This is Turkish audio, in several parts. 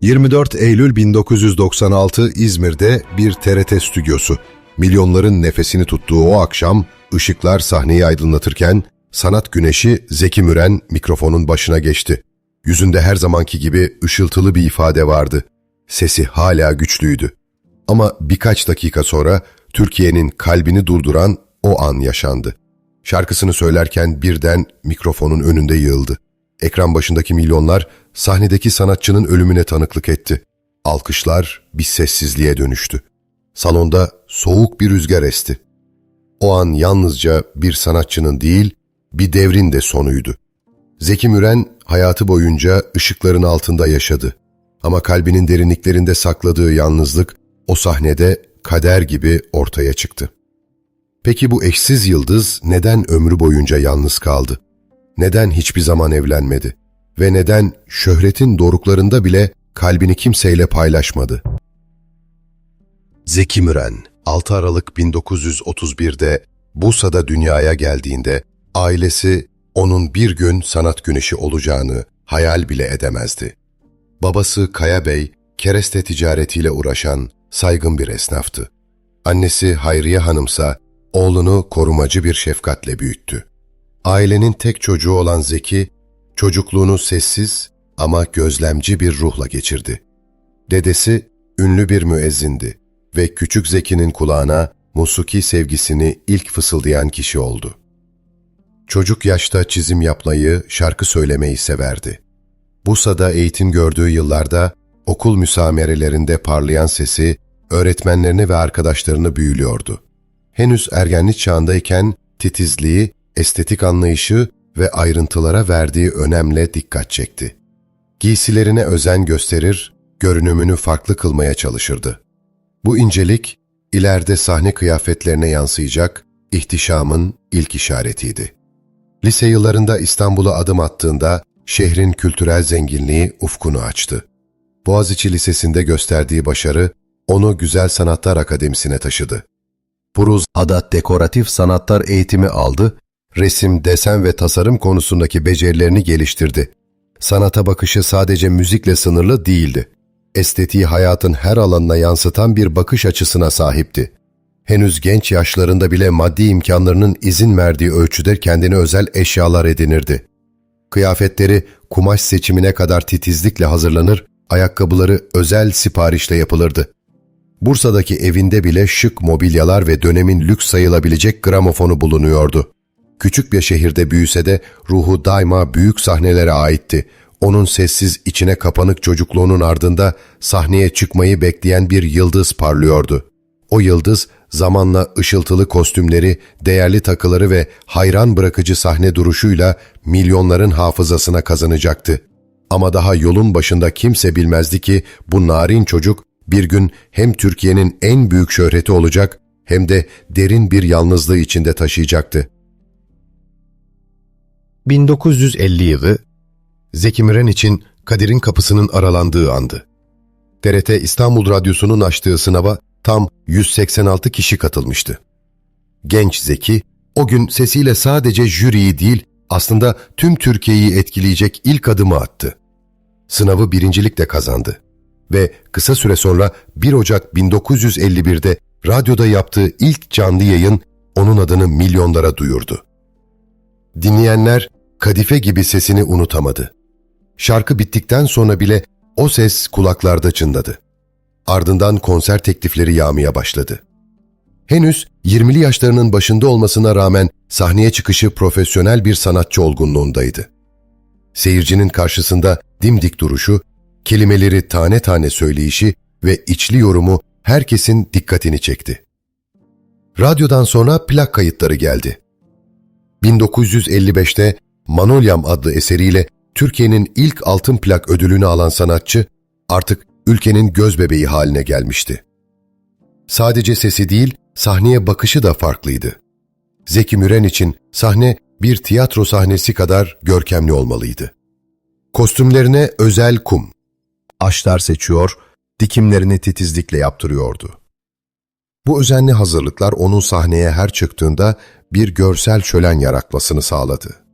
24 Eylül 1996 İzmir'de bir TRT stüdyosu. Milyonların nefesini tuttuğu o akşam ışıklar sahneyi aydınlatırken sanat güneşi Zeki Müren mikrofonun başına geçti. Yüzünde her zamanki gibi ışıltılı bir ifade vardı. Sesi hala güçlüydü. Ama birkaç dakika sonra Türkiye'nin kalbini durduran o an yaşandı. Şarkısını söylerken birden mikrofonun önünde yığıldı. Ekran başındaki milyonlar sahnedeki sanatçının ölümüne tanıklık etti. Alkışlar bir sessizliğe dönüştü. Salonda soğuk bir rüzgar esti. O an yalnızca bir sanatçının değil, bir devrin de sonuydu. Zeki Müren hayatı boyunca ışıkların altında yaşadı. Ama kalbinin derinliklerinde sakladığı yalnızlık o sahnede kader gibi ortaya çıktı. Peki bu eşsiz yıldız neden ömrü boyunca yalnız kaldı? Neden hiçbir zaman evlenmedi? Ve neden şöhretin doruklarında bile kalbini kimseyle paylaşmadı? Zeki Müren, 6 Aralık 1931'de Bursa'da dünyaya geldiğinde ailesi onun bir gün sanat güneşi olacağını hayal bile edemezdi. Babası Kaya Bey, kereste ticaretiyle uğraşan saygın bir esnaftı. Annesi Hayriye Hanımsa oğlunu korumacı bir şefkatle büyüttü. Ailenin tek çocuğu olan Zeki, çocukluğunu sessiz ama gözlemci bir ruhla geçirdi. Dedesi ünlü bir müezzindi ve küçük Zeki'nin kulağına musuki sevgisini ilk fısıldayan kişi oldu. Çocuk yaşta çizim yapmayı, şarkı söylemeyi severdi. Bursa'da eğitim gördüğü yıllarda okul müsamerelerinde parlayan sesi öğretmenlerini ve arkadaşlarını büyülüyordu. Henüz ergenlik çağındayken titizliği, estetik anlayışı ve ayrıntılara verdiği önemle dikkat çekti. Giysilerine özen gösterir, görünümünü farklı kılmaya çalışırdı. Bu incelik, ileride sahne kıyafetlerine yansıyacak ihtişamın ilk işaretiydi. Lise yıllarında İstanbul'a adım attığında şehrin kültürel zenginliği ufkunu açtı. Boğaziçi Lisesi'nde gösterdiği başarı onu Güzel Sanatlar Akademisi'ne taşıdı. Puruz Adat Dekoratif Sanatlar eğitimi aldı, resim, desen ve tasarım konusundaki becerilerini geliştirdi. Sanata bakışı sadece müzikle sınırlı değildi. Estetiği hayatın her alanına yansıtan bir bakış açısına sahipti. Henüz genç yaşlarında bile maddi imkanlarının izin verdiği ölçüde kendine özel eşyalar edinirdi. Kıyafetleri kumaş seçimine kadar titizlikle hazırlanır, ayakkabıları özel siparişle yapılırdı. Bursa'daki evinde bile şık mobilyalar ve dönemin lüks sayılabilecek gramofonu bulunuyordu. Küçük bir şehirde büyüse de ruhu daima büyük sahnelere aitti. Onun sessiz içine kapanık çocukluğunun ardında sahneye çıkmayı bekleyen bir yıldız parlıyordu. O yıldız zamanla ışıltılı kostümleri, değerli takıları ve hayran bırakıcı sahne duruşuyla milyonların hafızasına kazanacaktı. Ama daha yolun başında kimse bilmezdi ki bu narin çocuk bir gün hem Türkiye'nin en büyük şöhreti olacak hem de derin bir yalnızlığı içinde taşıyacaktı. 1950 yılı Zeki Müren için kaderin kapısının aralandığı andı. TRT İstanbul Radyosu'nun açtığı sınava tam 186 kişi katılmıştı. Genç Zeki, o gün sesiyle sadece jüriyi değil, aslında tüm Türkiye'yi etkileyecek ilk adımı attı. Sınavı birincilikle kazandı ve kısa süre sonra 1 Ocak 1951'de radyoda yaptığı ilk canlı yayın onun adını milyonlara duyurdu. Dinleyenler kadife gibi sesini unutamadı. Şarkı bittikten sonra bile o ses kulaklarda çınladı. Ardından konser teklifleri yağmaya başladı. Henüz 20'li yaşlarının başında olmasına rağmen sahneye çıkışı profesyonel bir sanatçı olgunluğundaydı. Seyircinin karşısında dimdik duruşu, kelimeleri tane tane söyleyişi ve içli yorumu herkesin dikkatini çekti. Radyodan sonra plak kayıtları geldi. 1955'te Manolyam adlı eseriyle Türkiye'nin ilk altın plak ödülünü alan sanatçı artık ülkenin gözbebeği haline gelmişti. Sadece sesi değil, sahneye bakışı da farklıydı. Zeki Müren için sahne bir tiyatro sahnesi kadar görkemli olmalıydı. Kostümlerine özel kum, aşlar seçiyor, dikimlerini titizlikle yaptırıyordu. Bu özenli hazırlıklar onun sahneye her çıktığında bir görsel şölen yaratmasını sağladı.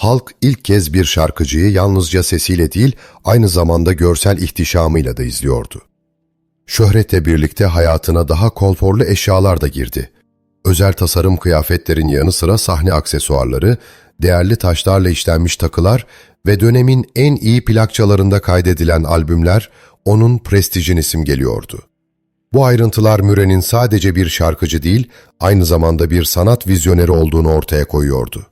Halk ilk kez bir şarkıcıyı yalnızca sesiyle değil, aynı zamanda görsel ihtişamıyla da izliyordu. Şöhretle birlikte hayatına daha konforlu eşyalar da girdi. Özel tasarım kıyafetlerin yanı sıra sahne aksesuarları, değerli taşlarla işlenmiş takılar ve dönemin en iyi plakçalarında kaydedilen albümler onun prestijini simgeliyordu. Bu ayrıntılar Müren'in sadece bir şarkıcı değil, aynı zamanda bir sanat vizyoneri olduğunu ortaya koyuyordu.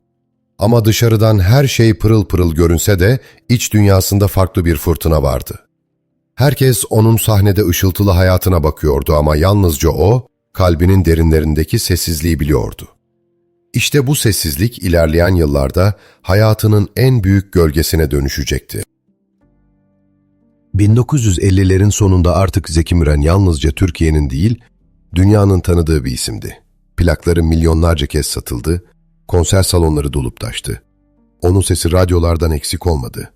Ama dışarıdan her şey pırıl pırıl görünse de iç dünyasında farklı bir fırtına vardı. Herkes onun sahnede ışıltılı hayatına bakıyordu ama yalnızca o, kalbinin derinlerindeki sessizliği biliyordu. İşte bu sessizlik ilerleyen yıllarda hayatının en büyük gölgesine dönüşecekti. 1950'lerin sonunda artık Zeki Müren yalnızca Türkiye'nin değil, dünyanın tanıdığı bir isimdi. Plakları milyonlarca kez satıldı, konser salonları dolup taştı. Onun sesi radyolardan eksik olmadı.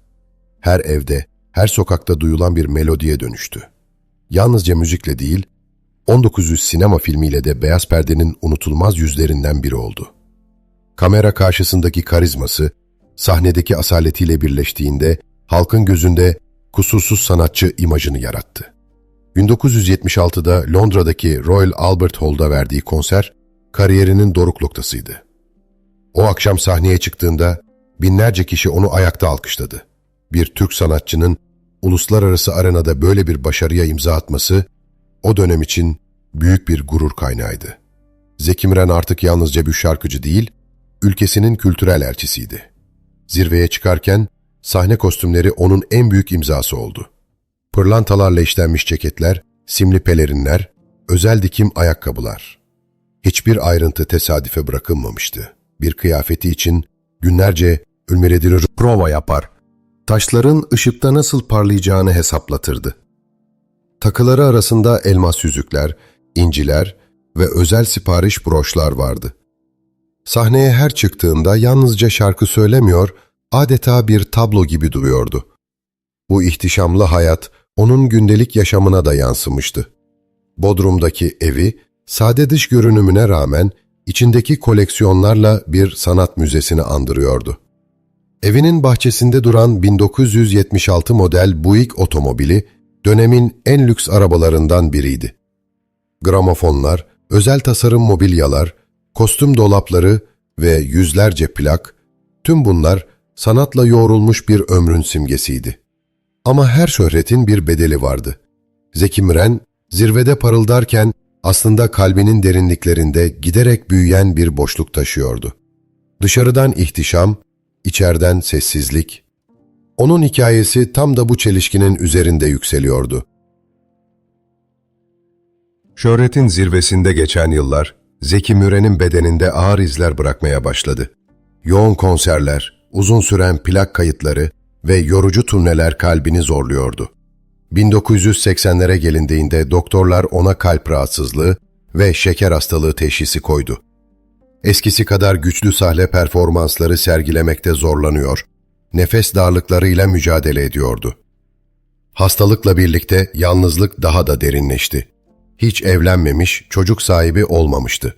Her evde, her sokakta duyulan bir melodiye dönüştü. Yalnızca müzikle değil, 1900 sinema filmiyle de beyaz perdenin unutulmaz yüzlerinden biri oldu. Kamera karşısındaki karizması, sahnedeki asaletiyle birleştiğinde halkın gözünde kusursuz sanatçı imajını yarattı. 1976'da Londra'daki Royal Albert Hall'da verdiği konser, kariyerinin doruk noktasıydı. O akşam sahneye çıktığında binlerce kişi onu ayakta alkışladı. Bir Türk sanatçının uluslararası arenada böyle bir başarıya imza atması o dönem için büyük bir gurur kaynağıydı. Zeki Müren artık yalnızca bir şarkıcı değil, ülkesinin kültürel elçisiydi. Zirveye çıkarken sahne kostümleri onun en büyük imzası oldu. Pırlantalarla işlenmiş ceketler, simli pelerinler, özel dikim ayakkabılar. Hiçbir ayrıntı tesadüfe bırakılmamıştı. Bir kıyafeti için günlerce ülmeridir prova yapar. Taşların ışıkta nasıl parlayacağını hesaplatırdı. Takıları arasında elmas yüzükler, inciler ve özel sipariş broşlar vardı. Sahneye her çıktığında yalnızca şarkı söylemiyor, adeta bir tablo gibi duruyordu. Bu ihtişamlı hayat onun gündelik yaşamına da yansımıştı. Bodrum'daki evi, sade dış görünümüne rağmen içindeki koleksiyonlarla bir sanat müzesini andırıyordu. Evinin bahçesinde duran 1976 model Buick otomobili dönemin en lüks arabalarından biriydi. Gramofonlar, özel tasarım mobilyalar, kostüm dolapları ve yüzlerce plak, tüm bunlar sanatla yoğrulmuş bir ömrün simgesiydi. Ama her şöhretin bir bedeli vardı. Zeki Müren, zirvede parıldarken aslında kalbinin derinliklerinde giderek büyüyen bir boşluk taşıyordu. Dışarıdan ihtişam, içeriden sessizlik. Onun hikayesi tam da bu çelişkinin üzerinde yükseliyordu. Şöhretin zirvesinde geçen yıllar, Zeki Müren'in bedeninde ağır izler bırakmaya başladı. Yoğun konserler, uzun süren plak kayıtları ve yorucu turneler kalbini zorluyordu. 1980'lere gelindiğinde doktorlar ona kalp rahatsızlığı ve şeker hastalığı teşhisi koydu. Eskisi kadar güçlü sahne performansları sergilemekte zorlanıyor, nefes darlıklarıyla mücadele ediyordu. Hastalıkla birlikte yalnızlık daha da derinleşti. Hiç evlenmemiş, çocuk sahibi olmamıştı.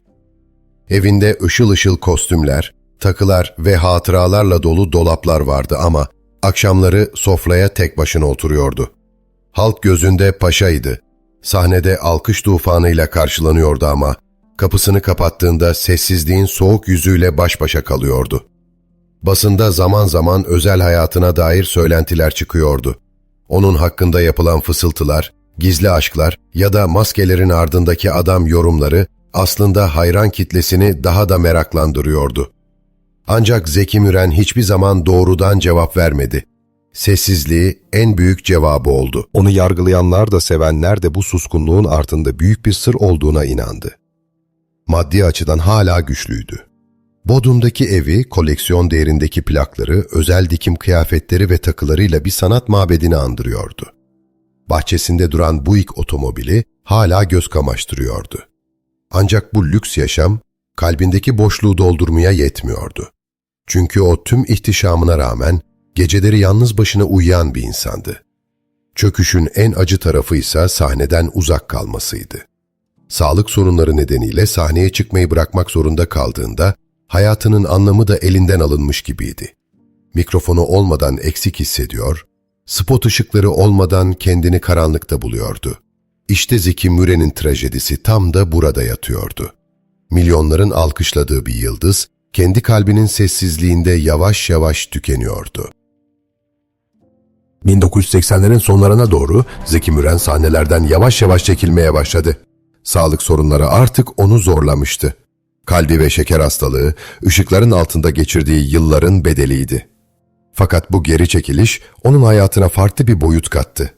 Evinde ışıl ışıl kostümler, takılar ve hatıralarla dolu dolaplar vardı ama akşamları sofraya tek başına oturuyordu. Halk gözünde paşaydı. Sahnede alkış tufanıyla karşılanıyordu ama kapısını kapattığında sessizliğin soğuk yüzüyle baş başa kalıyordu. Basında zaman zaman özel hayatına dair söylentiler çıkıyordu. Onun hakkında yapılan fısıltılar, gizli aşklar ya da maskelerin ardındaki adam yorumları aslında hayran kitlesini daha da meraklandırıyordu. Ancak Zeki Müren hiçbir zaman doğrudan cevap vermedi. Sessizliği en büyük cevabı oldu. Onu yargılayanlar da sevenler de bu suskunluğun ardında büyük bir sır olduğuna inandı. Maddi açıdan hala güçlüydü. Bodrum'daki evi, koleksiyon değerindeki plakları, özel dikim kıyafetleri ve takılarıyla bir sanat mabedini andırıyordu. Bahçesinde duran Buick otomobili hala göz kamaştırıyordu. Ancak bu lüks yaşam kalbindeki boşluğu doldurmaya yetmiyordu. Çünkü o tüm ihtişamına rağmen geceleri yalnız başına uyuyan bir insandı. Çöküşün en acı tarafı ise sahneden uzak kalmasıydı. Sağlık sorunları nedeniyle sahneye çıkmayı bırakmak zorunda kaldığında hayatının anlamı da elinden alınmış gibiydi. mikrofonu olmadan eksik hissediyor, spot ışıkları olmadan kendini karanlıkta buluyordu. İşte Zeki Müren'in trajedisi tam da burada yatıyordu. Milyonların alkışladığı bir yıldız, kendi kalbinin sessizliğinde yavaş yavaş tükeniyordu. 1980'lerin sonlarına doğru Zeki Müren sahnelerden yavaş yavaş çekilmeye başladı. Sağlık sorunları artık onu zorlamıştı. Kalbi ve şeker hastalığı, ışıkların altında geçirdiği yılların bedeliydi. Fakat bu geri çekiliş onun hayatına farklı bir boyut kattı.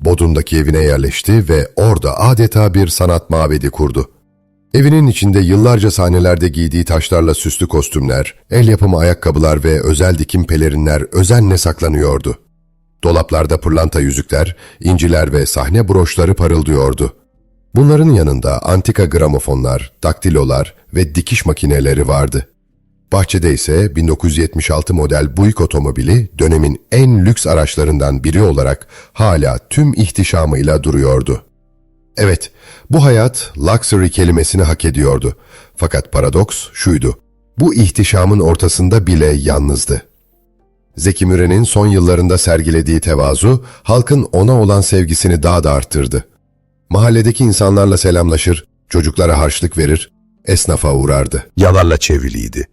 Bodrum'daki evine yerleşti ve orada adeta bir sanat mabedi kurdu. Evinin içinde yıllarca sahnelerde giydiği taşlarla süslü kostümler, el yapımı ayakkabılar ve özel dikim pelerinler özenle saklanıyordu. Dolaplarda pırlanta yüzükler, inciler ve sahne broşları parıldıyordu. Bunların yanında antika gramofonlar, daktilolar ve dikiş makineleri vardı. Bahçede ise 1976 model Buick otomobili dönemin en lüks araçlarından biri olarak hala tüm ihtişamıyla duruyordu. Evet, bu hayat luxury kelimesini hak ediyordu. Fakat paradoks şuydu, bu ihtişamın ortasında bile yalnızdı. Zeki Müren'in son yıllarında sergilediği tevazu, halkın ona olan sevgisini daha da arttırdı. Mahalledeki insanlarla selamlaşır, çocuklara harçlık verir, esnafa uğrardı. Yalarla çevriliydi.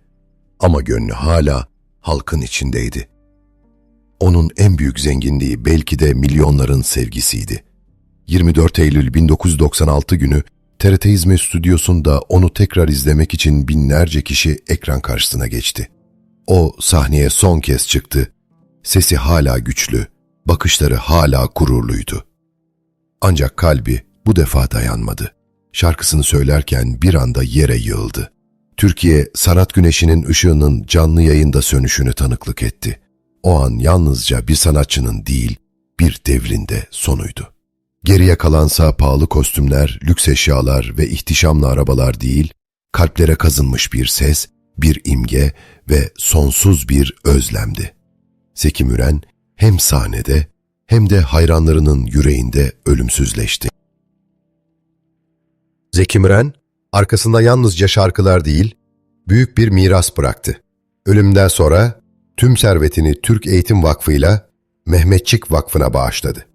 Ama gönlü hala halkın içindeydi. Onun en büyük zenginliği belki de milyonların sevgisiydi. 24 Eylül 1996 günü TRT İzmir stüdyosunda onu tekrar izlemek için binlerce kişi ekran karşısına geçti. O sahneye son kez çıktı. Sesi hala güçlü, bakışları hala gururluydu. Ancak kalbi bu defa dayanmadı. Şarkısını söylerken bir anda yere yığıldı. Türkiye, sanat güneşinin ışığının canlı yayında sönüşünü tanıklık etti. O an yalnızca bir sanatçının değil, bir devrinde sonuydu. Geriye kalansa pahalı kostümler, lüks eşyalar ve ihtişamlı arabalar değil, kalplere kazınmış bir ses, bir imge ve sonsuz bir özlemdi. Zeki Müren hem sahnede hem de hayranlarının yüreğinde ölümsüzleşti. Zeki Müren, arkasında yalnızca şarkılar değil, büyük bir miras bıraktı. Ölümden sonra tüm servetini Türk Eğitim Vakfı'yla Mehmetçik Vakfı'na bağışladı.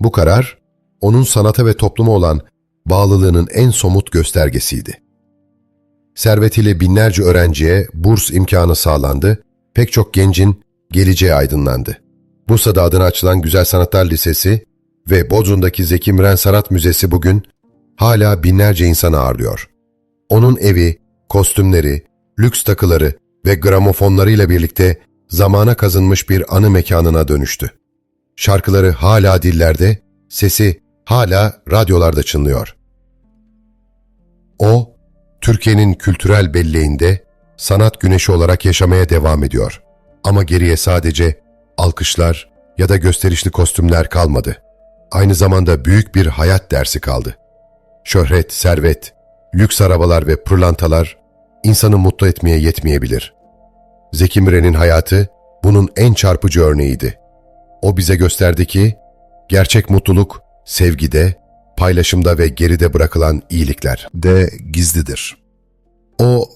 Bu karar, onun sanata ve topluma olan bağlılığının en somut göstergesiydi. Servetiyle binlerce öğrenciye burs imkanı sağlandı, pek çok gencin geleceği aydınlandı. Bursa'da adına açılan Güzel Sanatlar Lisesi ve Bodrum'daki Zeki Müren Sanat Müzesi bugün hala binlerce insan ağırlıyor. Onun evi, kostümleri, lüks takıları ve gramofonlarıyla birlikte zamana kazınmış bir anı mekanına dönüştü. Şarkıları hala dillerde, sesi hala radyolarda çınlıyor. O, Türkiye'nin kültürel belleğinde sanat güneşi olarak yaşamaya devam ediyor. Ama geriye sadece alkışlar ya da gösterişli kostümler kalmadı. Aynı zamanda büyük bir hayat dersi kaldı. Şöhret, servet, lüks arabalar ve pırlantalar insanı mutlu etmeye yetmeyebilir. Zeki Müren'in hayatı bunun en çarpıcı örneğiydi. O bize gösterdi ki gerçek mutluluk sevgide, paylaşımda ve geride bırakılan iyilikler de gizlidir. O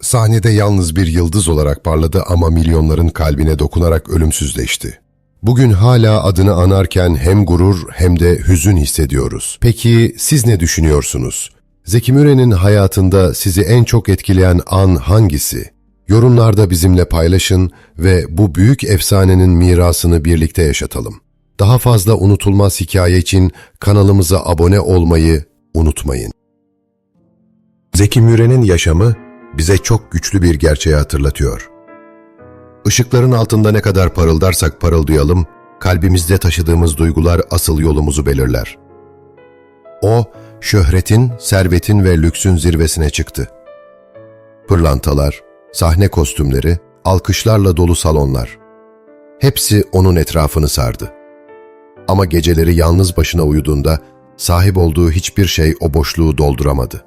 sahnede yalnız bir yıldız olarak parladı ama milyonların kalbine dokunarak ölümsüzleşti. Bugün hala adını anarken hem gurur hem de hüzün hissediyoruz. Peki siz ne düşünüyorsunuz? Zeki Müren'in hayatında sizi en çok etkileyen an hangisi? Yorumlarda bizimle paylaşın ve bu büyük efsanenin mirasını birlikte yaşatalım. Daha fazla unutulmaz hikaye için kanalımıza abone olmayı unutmayın. Zeki Müren'in yaşamı bize çok güçlü bir gerçeği hatırlatıyor. Işıkların altında ne kadar parıldarsak parıldayalım, kalbimizde taşıdığımız duygular asıl yolumuzu belirler. O, şöhretin, servetin ve lüksün zirvesine çıktı. Pırlantalar, sahne kostümleri, alkışlarla dolu salonlar. Hepsi onun etrafını sardı. Ama geceleri yalnız başına uyuduğunda sahip olduğu hiçbir şey o boşluğu dolduramadı.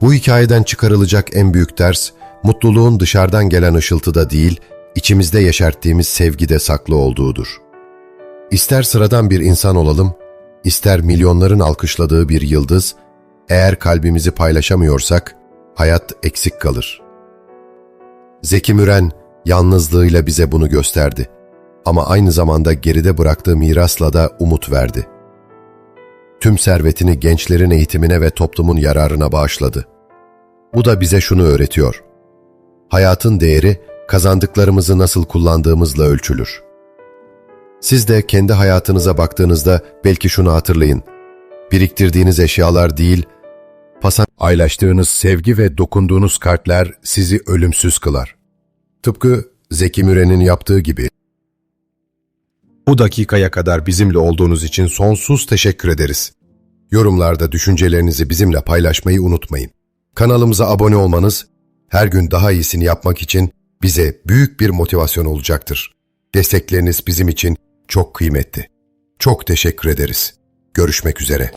Bu hikayeden çıkarılacak en büyük ders, mutluluğun dışarıdan gelen ışıltıda değil, içimizde yeşerttiğimiz sevgide saklı olduğudur. İster sıradan bir insan olalım, ister milyonların alkışladığı bir yıldız, eğer kalbimizi paylaşamıyorsak, hayat eksik kalır. Zeki Müren, yalnızlığıyla bize bunu gösterdi. Ama aynı zamanda geride bıraktığı mirasla da umut verdi. Tüm servetini gençlerin eğitimine ve toplumun yararına bağışladı. Bu da bize şunu öğretiyor. Hayatın değeri kazandıklarımızı nasıl kullandığımızla ölçülür. Siz de kendi hayatınıza baktığınızda belki şunu hatırlayın. Biriktirdiğiniz eşyalar değil, pasan Paylaştığınız sevgi ve dokunduğunuz kalpler sizi ölümsüz kılar. tıpkı Zeki Müren'in yaptığı gibi Bu dakikaya kadar bizimle olduğunuz için sonsuz teşekkür ederiz. Yorumlarda düşüncelerinizi bizimle paylaşmayı unutmayın. Kanalımıza abone olmanız her gün daha iyisini yapmak için bize büyük bir motivasyon olacaktır. Destekleriniz bizim için çok kıymetli. Çok teşekkür ederiz. Görüşmek üzere.